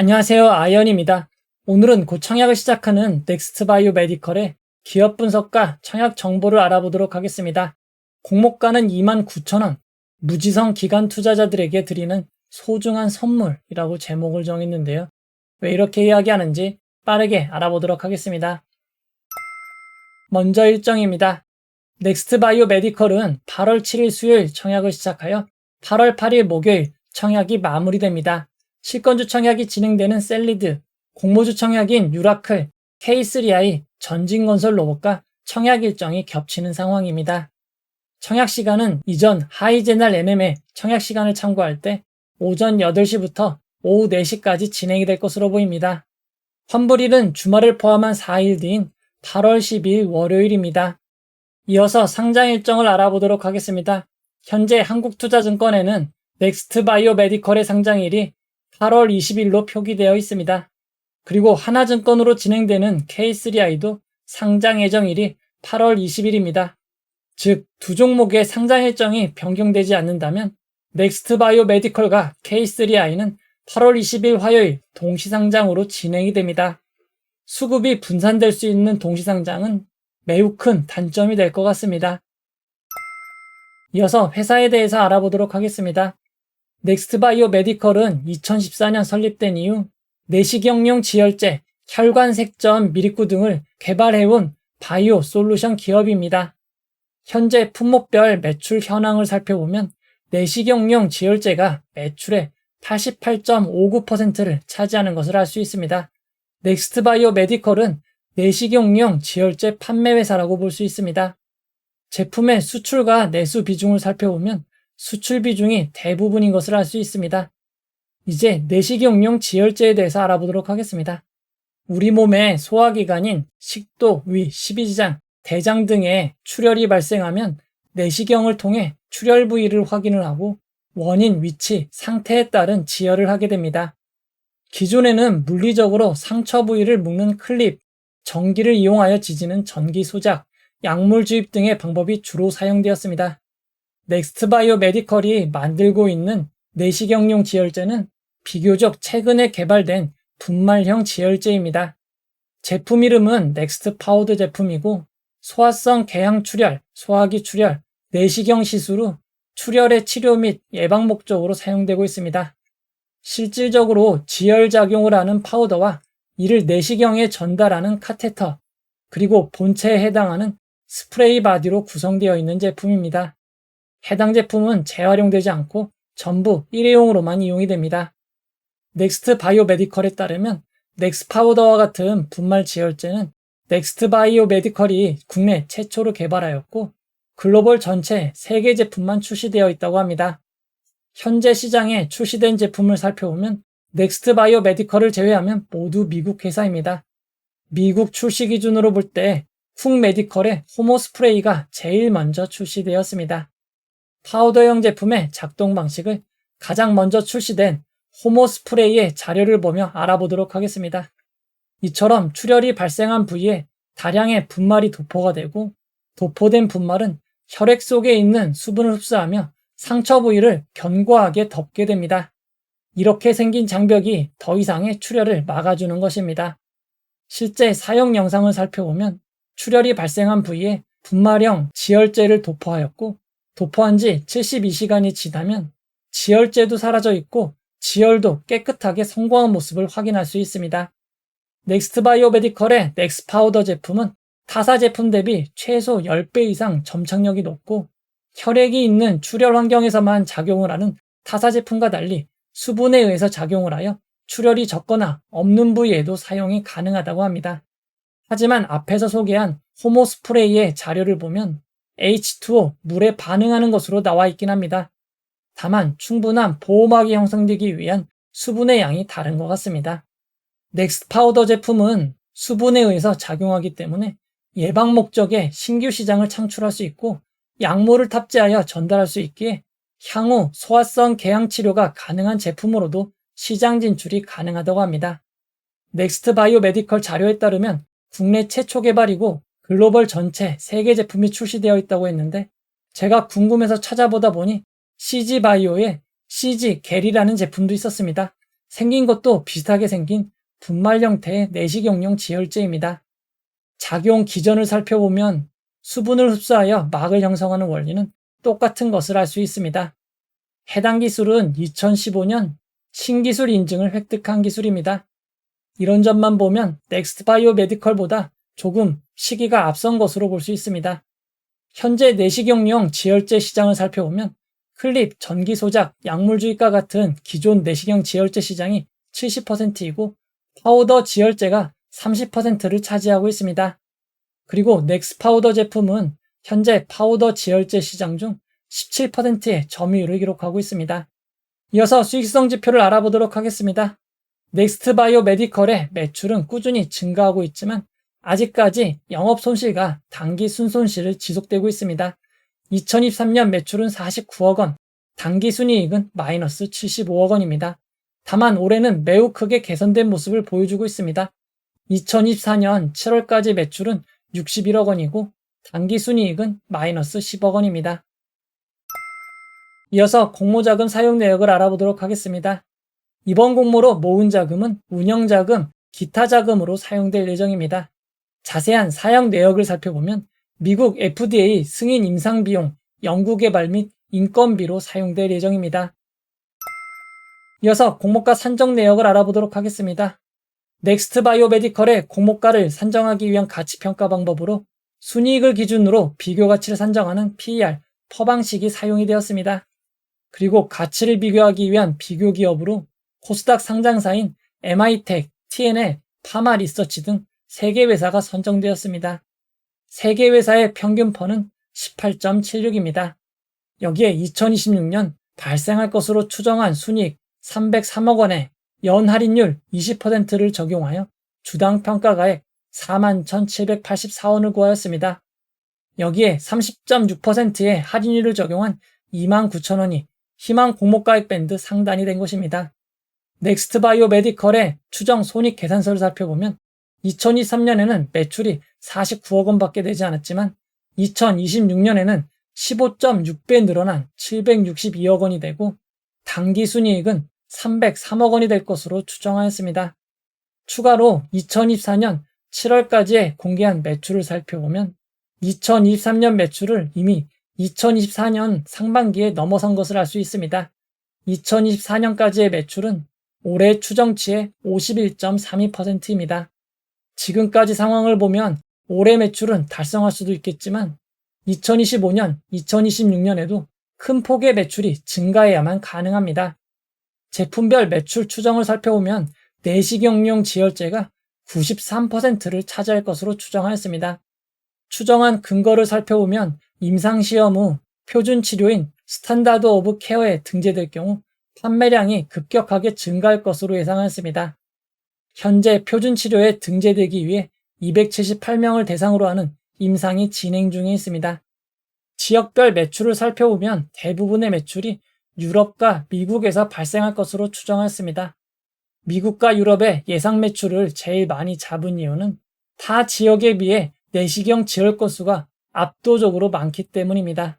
안녕하세요. 아이언입니다. 오늘은 곧 청약을 시작하는 넥스트 바이오 메디컬의 기업 분석과 청약 정보를 알아보도록 하겠습니다. 공모가는 29,000원, 무지성 기간 투자자들에게 드리는 소중한 선물이라고 제목을 정했는데요. 왜 이렇게 이야기하는지 빠르게 알아보도록 하겠습니다. 먼저 일정입니다. 넥스트 바이오 메디컬은 8월 7일 수요일 청약을 시작하여 8월 8일 목요일 청약이 마무리됩니다. 실권주 청약이 진행되는 셀리드, 공모주 청약인 유라클, K3i, 전진건설 로봇과 청약 일정이 겹치는 상황입니다. 청약 시간은 이전 하이제날 MMA 청약 시간을 참고할 때 오전 8시부터 오후 4시까지 진행이 될 것으로 보입니다. 환불일은 주말을 포함한 4일 뒤인 8월 12일 월요일입니다. 이어서 상장 일정을 알아보도록 하겠습니다. 현재 한국투자증권에는 넥스트 바이오 메디컬의 상장일이 8월 20일로 표기되어 있습니다. 그리고 하나증권으로 진행되는 K3i도 상장 예정일이 8월 20일입니다. 즉, 두 종목의 상장 일정이 변경되지 않는다면 넥스트 바이오 메디컬과 K3i는 8월 20일 화요일 동시상장으로 진행이 됩니다. 수급이 분산될 수 있는 동시상장은 매우 큰 단점이 될 것 같습니다. 이어서 회사에 대해서 알아보도록 하겠습니다. 넥스트바이오 메디컬은 2014년 설립된 이후 내시경용 지혈제, 혈관색전 미립구 등을 개발해온 바이오 솔루션 기업입니다. 현재 품목별 매출 현황을 살펴보면 내시경용 지혈제가 매출의 88.59%를 차지하는 것을 알 수 있습니다. 넥스트바이오 메디컬은 내시경용 지혈제 판매 회사라고 볼 수 있습니다. 제품의 수출과 내수 비중을 살펴보면 수출 비중이 대부분인 것을 알 수 있습니다. 이제 내시경용 지혈제에 대해서 알아보도록 하겠습니다. 우리 몸의 소화기관인 식도, 위, 십이지장, 대장 등에 출혈이 발생하면 내시경을 통해 출혈 부위를 확인을 하고 원인, 위치, 상태에 따른 지혈을 하게 됩니다. 기존에는 물리적으로 상처 부위를 묶는 클립, 전기를 이용하여 지지는 전기 소작, 약물 주입 등의 방법이 주로 사용되었습니다. 넥스트바이오 메디컬이 만들고 있는 내시경용 지혈제는 비교적 최근에 개발된 분말형 지혈제입니다. 제품 이름은 넥스트 파우더 제품이고 소화성 개양 출혈, 소화기 출혈, 내시경 시술 후 출혈의 치료 및 예방 목적으로 사용되고 있습니다. 실질적으로 지혈작용을 하는 파우더와 이를 내시경에 전달하는 카테터, 그리고 본체에 해당하는 스프레이 바디로 구성되어 있는 제품입니다. 해당 제품은 재활용되지 않고 전부 일회용으로만 이용이 됩니다. 넥스트 바이오 메디컬에 따르면 넥스 파우더와 같은 분말 지혈제는 넥스트 바이오 메디컬이 국내 최초로 개발하였고 글로벌 전체 3개 제품만 출시되어 있다고 합니다. 현재 시장에 출시된 제품을 살펴보면 넥스트 바이오 메디컬을 제외하면 모두 미국 회사입니다. 미국 출시 기준으로 볼때쿵 메디컬의 호모 스프레이가 제일 먼저 출시되었습니다. 파우더형 제품의 작동 방식을 가장 먼저 출시된 호모 스프레이의 자료를 보며 알아보도록 하겠습니다. 이처럼 출혈이 발생한 부위에 다량의 분말이 도포가 되고 도포된 분말은 혈액 속에 있는 수분을 흡수하며 상처 부위를 견고하게 덮게 됩니다. 이렇게 생긴 장벽이 더 이상의 출혈을 막아주는 것입니다. 실제 사용 영상을 살펴보면 출혈이 발생한 부위에 분말형 지혈제를 도포하였고 도포한 지 72시간이 지나면 지혈제도 사라져 있고 지혈도 깨끗하게 성공한 모습을 확인할 수 있습니다. 넥스트 바이오 메디컬의 넥스 파우더 제품은 타사 제품 대비 최소 10배 이상 점착력이 높고 혈액이 있는 출혈 환경에서만 작용을 하는 타사 제품과 달리 수분에 의해서 작용을 하여 출혈이 적거나 없는 부위에도 사용이 가능하다고 합니다. 하지만 앞에서 소개한 호모 스프레이의 자료를 보면 H2O 물에 반응하는 것으로 나와 있긴 합니다. 다만 충분한 보호막이 형성되기 위한 수분의 양이 다른 것 같습니다. 넥스트 파우더 제품은 수분에 의해서 작용하기 때문에 예방 목적의 신규 시장을 창출할 수 있고 약물을 탑재하여 전달할 수 있기에 향후 소화성 개양 치료가 가능한 제품으로도 시장 진출이 가능하다고 합니다. 넥스트 바이오 메디컬 자료에 따르면 국내 최초 개발이고 글로벌 전체 3개 제품이 출시되어 있다고 했는데 제가 궁금해서 찾아보다 보니 CG 바이오의 CG 겔이라는 제품도 있었습니다. 생긴 것도 비슷하게 생긴 분말 형태의 내시경용 지혈제입니다. 작용 기전을 살펴보면 수분을 흡수하여 막을 형성하는 원리는 똑같은 것을 알 수 있습니다. 해당 기술은 2015년 신기술 인증을 획득한 기술입니다. 이런 점만 보면 넥스트 바이오 메디컬보다 조금 시기가 앞선 것으로 볼 수 있습니다. 현재 내시경용 지혈제 시장을 살펴보면 클립, 전기 소작, 약물주의과 같은 기존 내시경 지혈제 시장이 70%이고 파우더 지혈제가 30%를 차지하고 있습니다. 그리고 넥스 파우더 제품은 현재 파우더 지혈제 시장 중 17%의 점유율을 기록하고 있습니다. 이어서 수익성 지표를 알아보도록 하겠습니다. 넥스트 바이오 메디컬의 매출은 꾸준히 증가하고 있지만 아직까지 영업 손실과 단기 순손실을 지속되고 있습니다. 2023년 매출은 49억 원, 단기 순이익은 마이너스 75억 원입니다. 다만 올해는 매우 크게 개선된 모습을 보여주고 있습니다. 2024년 7월까지 매출은 61억 원이고 단기 순이익은 마이너스 10억 원입니다. 이어서 공모자금 사용 내역을 알아보도록 하겠습니다. 이번 공모로 모은 자금은 운영자금, 기타 자금으로 사용될 예정입니다. 자세한 사용 내역을 살펴보면 미국 FDA 승인 임상 비용, 연구 개발 및 인건비로 사용될 예정입니다. 이어서 공모가 산정 내역을 알아보도록 하겠습니다. 넥스트 바이오 메디컬의 공모가를 산정하기 위한 가치 평가 방법으로 순이익을 기준으로 비교 가치를 산정하는 PER, 퍼 방식이 사용이 되었습니다. 그리고 가치를 비교하기 위한 비교 기업으로 코스닥 상장사인 MI텍, TNL, 파마 리서치 등 3개 회사가 선정되었습니다. 3개 회사의 평균 퍼는 18.76입니다. 여기에 2026년 발생할 것으로 추정한 순이익 303억 원에 연 할인율 20%를 적용하여 주당 평가가액 41,784원을 구하였습니다. 여기에 30.6%의 할인율을 적용한 29,000원이 희망 공모가액 밴드 상단이 된 것입니다. 넥스트 바이오 메디컬의 추정 손익 계산서를 살펴보면 2023년에는 매출이 49억 원밖에 되지 않았지만 2026년에는 15.6배 늘어난 762억 원이 되고 단기 순이익은 303억 원이 될 것으로 추정하였습니다. 추가로 2024년 7월까지의 공개한 매출을 살펴보면 2023년 매출을 이미 2024년 상반기에 넘어선 것을 알 수 있습니다. 2024년까지의 매출은 올해 추정치의 51.32%입니다. 지금까지 상황을 보면 올해 매출은 달성할 수도 있겠지만 2025년, 2026년에도 큰 폭의 매출이 증가해야만 가능합니다. 제품별 매출 추정을 살펴보면 내시경용 지혈제가 93%를 차지할 것으로 추정하였습니다. 추정한 근거를 살펴보면 임상시험 후 표준 치료인 스탠다드 오브 케어에 등재될 경우 판매량이 급격하게 증가할 것으로 예상하였습니다. 현재 표준 치료에 등재되기 위해 278명을 대상으로 하는 임상이 진행 중에 있습니다. 지역별 매출을 살펴보면 대부분의 매출이 유럽과 미국에서 발생할 것으로 추정하였습니다. 미국과 유럽의 예상 매출을 제일 많이 잡은 이유는 타 지역에 비해 내시경 지혈 건수가 압도적으로 많기 때문입니다.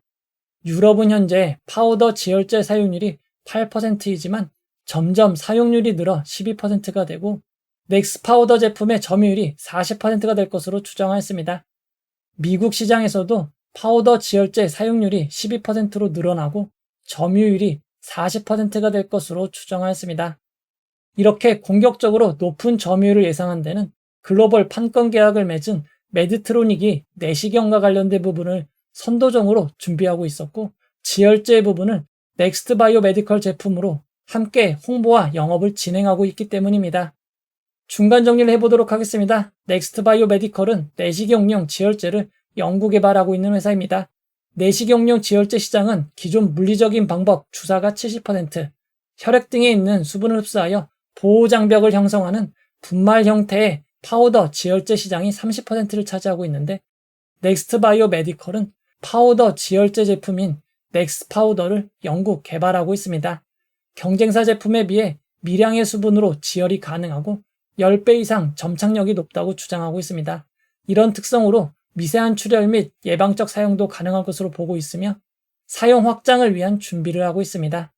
유럽은 현재 파우더 지혈제 사용률이 8%이지만 점점 사용률이 늘어 12%가 되고 넥스 파우더 제품의 점유율이 40%가 될 것으로 추정하였습니다. 미국 시장에서도 파우더 지혈제 사용률이 12%로 늘어나고 점유율이 40%가 될 것으로 추정하였습니다. 이렇게 공격적으로 높은 점유율을 예상한 데는 글로벌 판권 계약을 맺은 메드트로닉이 내시경과 관련된 부분을 선도적으로 준비하고 있었고 지혈제 부분을 넥스트 바이오 메디컬 제품으로 함께 홍보와 영업을 진행하고 있기 때문입니다. 중간 정리를 해보도록 하겠습니다. 넥스트 바이오 메디컬은 내시경용 지혈제를 연구 개발하고 있는 회사입니다. 내시경용 지혈제 시장은 기존 물리적인 방법 주사가 70%, 혈액 등에 있는 수분을 흡수하여 보호장벽을 형성하는 분말 형태의 파우더 지혈제 시장이 30%를 차지하고 있는데 넥스트 바이오 메디컬은 파우더 지혈제 제품인 넥스 파우더를 연구 개발하고 있습니다. 경쟁사 제품에 비해 미량의 수분으로 지혈이 가능하고 10배 이상 점착력이 높다고 주장하고 있습니다. 이런 특성으로 미세한 출혈 및 예방적 사용도 가능한 것으로 보고 있으며 사용 확장을 위한 준비를 하고 있습니다.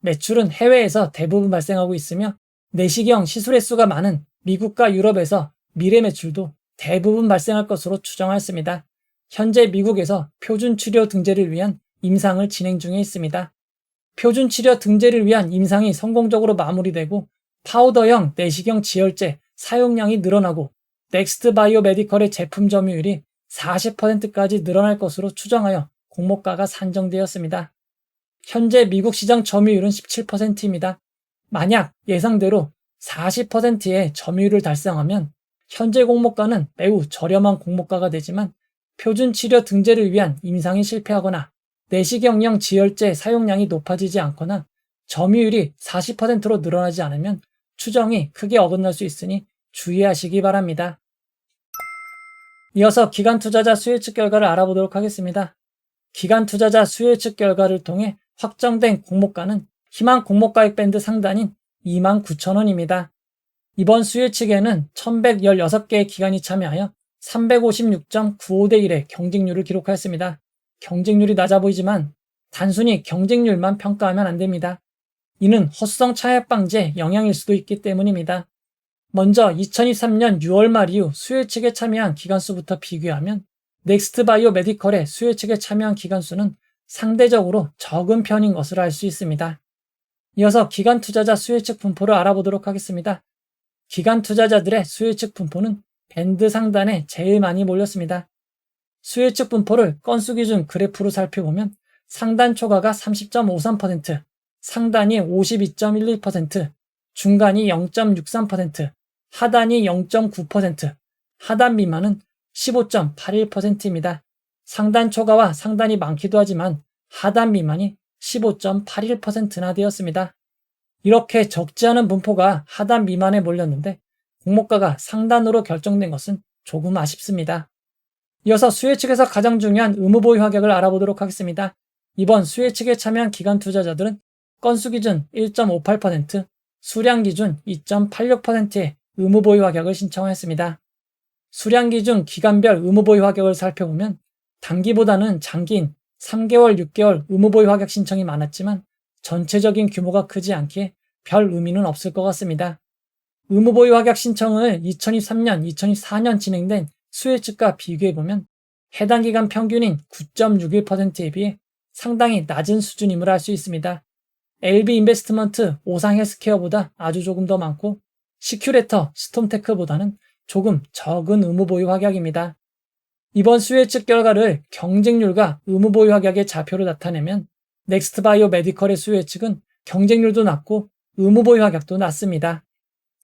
매출은 해외에서 대부분 발생하고 있으며 내시경 시술의 수가 많은 미국과 유럽에서 미래 매출도 대부분 발생할 것으로 추정하였습니다. 현재 미국에서 표준 치료 등재를 위한 임상을 진행 중에 있습니다. 표준 치료 등재를 위한 임상이 성공적으로 마무리되고 파우더형 내시경 지혈제 사용량이 늘어나고 넥스트 바이오 메디컬의 제품 점유율이 40%까지 늘어날 것으로 추정하여 공모가가 산정되었습니다. 현재 미국 시장 점유율은 17%입니다. 만약 예상대로 40%의 점유율을 달성하면 현재 공모가는 매우 저렴한 공모가가 되지만 표준 치료 등재를 위한 임상이 실패하거나 내시경령 지혈제 사용량이 높아지지 않거나 점유율이 40%로 늘어나지 않으면 추정이 크게 어긋날 수 있으니 주의하시기 바랍니다. 이어서 기관 투자자 수요 측 결과를 알아보도록 하겠습니다. 기관 투자자 수요 측 결과를 통해 확정된 공모가는 희망 공모가액 밴드 상단인 29,000원입니다. 이번 수요 측에는 1116개의 기관이 참여하여 356.95대 1의 경쟁률을 기록하였습니다. 경쟁률이 낮아 보이지만 단순히 경쟁률만 평가하면 안 됩니다. 이는 헛성 차액 방지에 영향일 수도 있기 때문입니다. 먼저 2023년 6월 말 이후 수요 측에 참여한 기관 수부터 비교하면 넥스트 바이오 메디컬의 수요 측에 참여한 기관 수는 상대적으로 적은 편인 것을 알수 있습니다. 이어서 기관 투자자 수요 측 분포를 알아보도록 하겠습니다. 기관 투자자들의 수요 측 분포는 밴드 상단에 제일 많이 몰렸습니다. 수요 측 분포를 건수 기준 그래프로 살펴보면 상단 초과가 30.53%, 상단이 52.11%, 중간이 0.63%, 하단이 0.9%, 하단 미만은 15.81%입니다. 상단 초과와 상단이 많기도 하지만 하단 미만이 15.81%나 되었습니다. 이렇게 적지 않은 분포가 하단 미만에 몰렸는데 공모가가 상단으로 결정된 것은 조금 아쉽습니다. 이어서 수혜 측에서 가장 중요한 의무 보유 가격을 알아보도록 하겠습니다. 이번 수혜 측에 참여한 기관 투자자들은 건수 기준 1.58%, 수량 기준 2.86%의 의무 보유 가격을 신청했습니다. 수량 기준 기간별 의무 보유 가격을 살펴보면 단기보다는 장기인 3개월, 6개월 의무 보유 가격 신청이 많았지만 전체적인 규모가 크지 않기에 별 의미는 없을 것 같습니다. 의무 보유 가격 신청을 2023년, 2024년 진행된 수혜 측과 비교해보면 해당 기간 평균인 9.61%에 비해 상당히 낮은 수준임을 알 수 있습니다. LB 인베스트먼트 오상 헬스케어보다 아주 조금 더 많고 시큐레터 스톰테크보다는 조금 적은 의무 보유 확약입니다. 이번 수혜 측 결과를 경쟁률과 의무 보유 확약의 좌표로 나타내면 넥스트 바이오 메디컬의 수혜 측은 경쟁률도 낮고 의무 보유 확약도 낮습니다.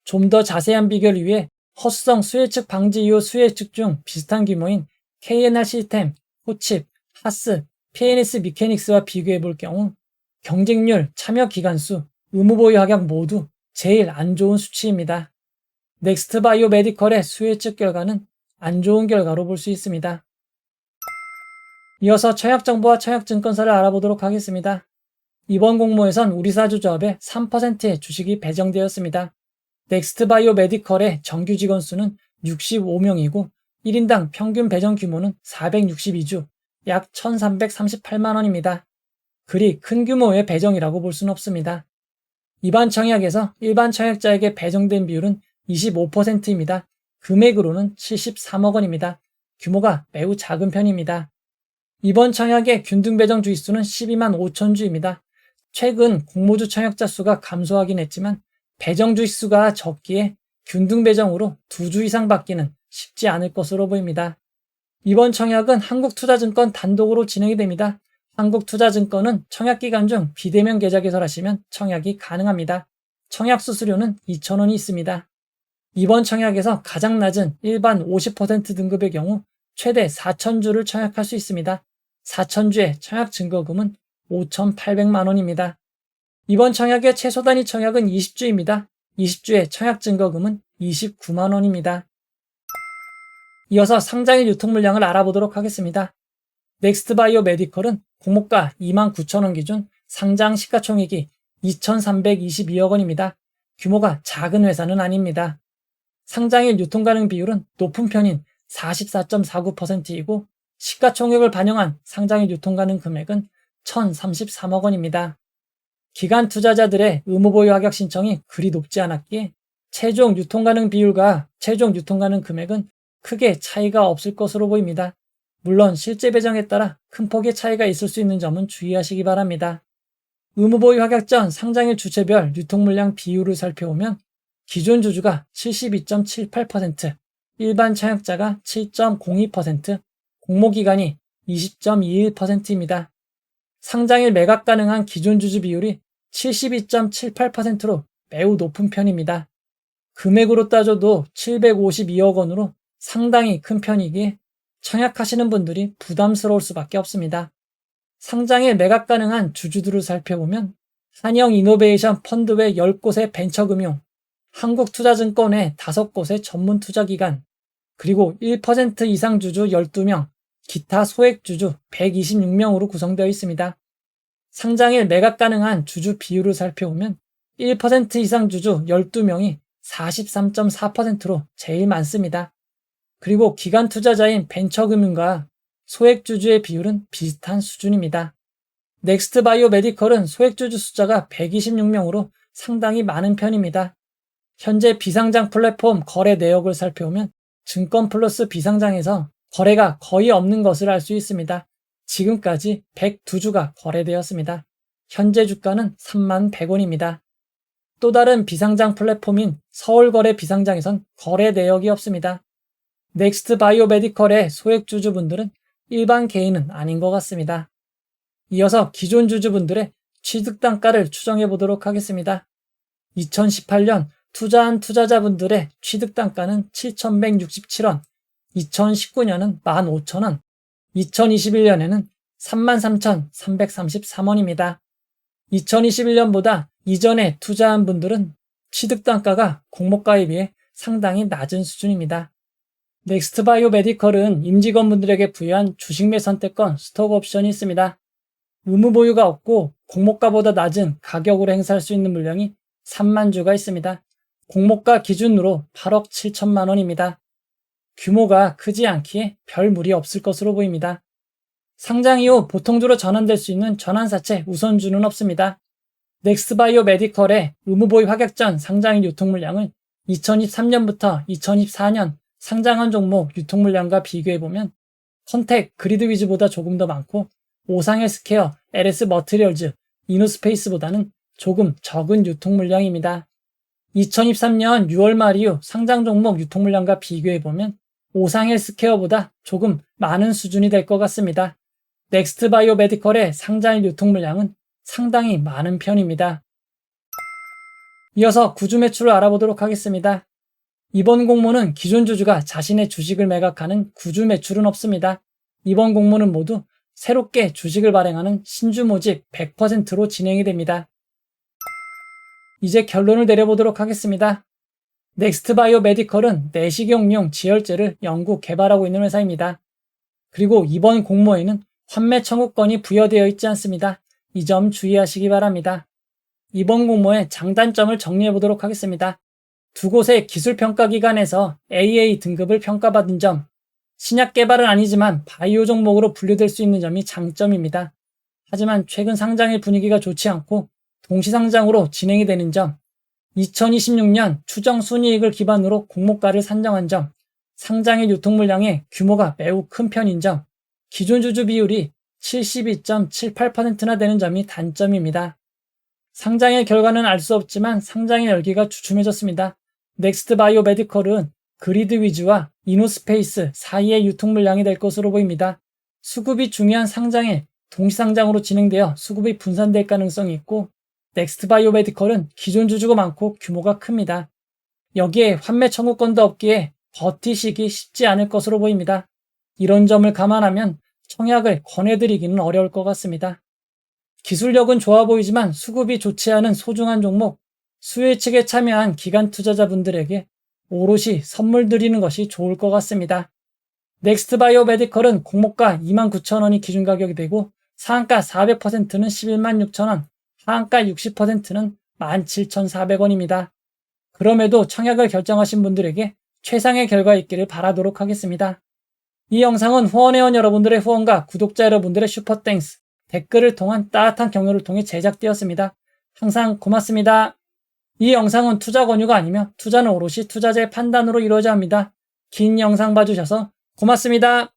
좀 더 자세한 비교를 위해 허수성 수혜 측 방지 이후 수혜 측중 비슷한 규모인 KNR 시스템, 호칩, 하스, PNS 미케닉스와 비교해 볼 경우 경쟁률, 참여 기간수, 의무 보유 확약 모두 제일 안 좋은 수치입니다. 넥스트 바이오 메디컬의 수혜 측 결과는 안 좋은 결과로 볼 수 있습니다. 이어서 청약 정보와 청약 증권사를 알아보도록 하겠습니다. 이번 공모에선 우리사주조합의 3%의 주식이 배정되었습니다. 넥스트 바이오 메디컬의 정규 직원 수는 65명이고 1인당 평균 배정 규모는 462주, 약 1,338만 원입니다. 그리 큰 규모의 배정이라고 볼 수는 없습니다. 일반 청약에서 일반 청약자에게 배정된 비율은 25%입니다. 금액으로는 73억 원입니다. 규모가 매우 작은 편입니다. 이번 청약의 균등 배정 주의수는 12만 5천 주입니다. 최근 공모주 청약자 수가 감소하긴 했지만 배정 주의수가 적기에 균등 배정으로 두 주 이상 받기는 쉽지 않을 것으로 보입니다. 이번 청약은 한국투자증권 단독으로 진행이 됩니다. 한국투자증권은 청약 기간 중 비대면 계좌 개설하시면 청약이 가능합니다. 청약 수수료는 2,000원이 있습니다. 이번 청약에서 가장 낮은 일반 50% 등급의 경우 최대 4,000주를 청약할 수 있습니다. 4,000주의 청약 증거금은 5,800만 원입니다. 이번 청약의 최소 단위 청약은 20주입니다. 20주의 청약 증거금은 29만 원입니다. 이어서 상장일 유통 물량을 알아보도록 하겠습니다. 넥스트바이오 메디컬은 공모가 29,000원 기준 상장 시가총액이 2,322억 원입니다. 규모가 작은 회사는 아닙니다. 상장일 유통 가능 비율은 높은 편인 44.49%이고 시가총액을 반영한 상장일 유통 가능 금액은 1,033억 원입니다. 기간 투자자들의 의무 보유 하격 신청이 그리 높지 않았기에 최종 유통 가능 비율과 최종 유통 가능 금액은 크게 차이가 없을 것으로 보입니다. 물론 실제 배정에 따라 큰 폭의 차이가 있을 수 있는 점은 주의하시기 바랍니다. 의무보유 하격 전 상장일 주체별 유통 물량 비율을 살펴보면 기존 주주가 72.78%, 일반 차약자가 7.02%, 공모기간이 20.21%입니다. 상장일 매각 가능한 기존 주주 비율이 72.78%로 매우 높은 편입니다. 금액으로 따져도 752억 원으로 상당히 큰 편이기에 청약하시는 분들이 부담스러울 수밖에 없습니다. 상장일 매각 가능한 주주들을 살펴보면 한영 이노베이션 펀드 외 10곳의 벤처금융, 한국투자증권의 5곳의 전문 투자기관, 그리고 1% 이상 주주 12명, 기타 소액 주주 126명으로 구성되어 있습니다. 상장일 매각 가능한 주주 비율을 살펴보면 1% 이상 주주 12명이 43.4%로 제일 많습니다. 그리고 기관 투자자인 벤처금융과 소액 주주의 비율은 비슷한 수준입니다. 넥스트 바이오 메디컬은 소액 주주 숫자가 126명으로 상당히 많은 편입니다. 현재 비상장 플랫폼 거래 내역을 살펴보면 증권 플러스 비상장에서 거래가 거의 없는 것을 알 수 있습니다. 지금까지 102주가 거래되었습니다. 현재 주가는 3만 100원입니다. 또 다른 비상장 플랫폼인 서울거래 비상장에선 거래 내역이 없습니다. 넥스트 바이오 메디컬의 소액 주주분들은 일반 개인은 아닌 것 같습니다. 이어서 기존 주주분들의 취득 단가를 추정해 보도록 하겠습니다. 2018년 투자한 투자자분들의 취득 단가는 7,167원, 2019년은 15,000원, 2021년에는 33,333원입니다. 2021년보다 이전에 투자한 분들은 취득 단가가 공모가에 비해 상당히 낮은 수준입니다. 넥스트 바이오 메디컬은 임직원분들에게 부여한 주식매 선택권 스톡 옵션이 있습니다. 의무 보유가 없고 공모가보다 낮은 가격으로 행사할 수 있는 물량이 3만 주가 있습니다. 공모가 기준으로 8억 7천만 원입니다. 규모가 크지 않기에 별 무리 없을 것으로 보입니다. 상장 이후 보통주로 전환될 수 있는 전환사채 우선주는 없습니다. 넥스바이오 메디컬의 의무보유 하격 전 상장일 유통 물량을 2023년부터 2024년 상장한 종목 유통 물량과 비교해 보면 컨택, 그리드 위즈보다 조금 더 많고 오상 헬스케어, LS 머트리얼즈, 이노스페이스보다는 조금 적은 유통 물량입니다. 2023년 6월 말 이후 상장 종목 유통 물량과 비교해 보면 오상 헬스케어보다 조금 많은 수준이 될 것 같습니다. 넥스트 바이오 메디컬의 상장일 유통 물량은 상당히 많은 편입니다. 이어서 구주 매출을 알아보도록 하겠습니다. 이번 공모는 기존 주주가 자신의 주식을 매각하는 구주 매출은 없습니다. 이번 공모는 모두 새롭게 주식을 발행하는 신주 모집 100%로 진행이 됩니다. 이제 결론을 내려보도록 하겠습니다. 넥스트 바이오 메디컬은 내시경용 지혈제를 연구 개발하고 있는 회사입니다. 그리고 이번 공모에는 환매 청구권이 부여되어 있지 않습니다. 이 점 주의하시기 바랍니다. 이번 공모의 장단점을 정리해 보도록 하겠습니다. 두 곳의 기술평가기관에서 AA 등급을 평가받은 점, 신약 개발은 아니지만 바이오 종목으로 분류될 수 있는 점이 장점입니다. 하지만 최근 상장의 분위기가 좋지 않고 동시상장으로 진행이 되는 점, 2026년 추정 순이익을 기반으로 공모가를 산정한 점, 상장의 유통 물량의 규모가 매우 큰 편인 점, 기존 주주 비율이 72.78%나 되는 점이 단점입니다. 상장의 결과는 알 수 없지만 상장의 열기가 주춤해졌습니다. 넥스트 바이오 메디컬은 그리드 위즈와 이노스페이스 사이의 유통 물량이 될 것으로 보입니다. 수급이 중요한 상장에 동시상장으로 진행되어 수급이 분산될 가능성이 있고 넥스트 바이오 메디컬은 기존 주주가 많고 규모가 큽니다. 여기에 환매 청구권도 없기에 버티시기 쉽지 않을 것으로 보입니다. 이런 점을 감안하면 청약을 권해드리기는 어려울 것 같습니다. 기술력은 좋아 보이지만 수급이 좋지 않은 소중한 종목, 수혜 측에 참여한 기관 투자자분들에게 오롯이 선물 드리는 것이 좋을 것 같습니다. 넥스트 바이오 메디컬은 공모가 29,000원이 기준 가격이 되고 상한가 400%는 11만 6천원, 하한가 60%는 17,400원입니다. 그럼에도 청약을 결정하신 분들에게 최상의 결과 있기를 바라도록 하겠습니다. 이 영상은 후원회원 여러분들의 후원과 구독자 여러분들의 슈퍼땡스, 댓글을 통한 따뜻한 격려를 통해 제작되었습니다. 항상 고맙습니다. 이 영상은 투자 권유가 아니며 투자는 오롯이 투자자의 판단으로 이루어져야 합니다. 긴 영상 봐주셔서 고맙습니다.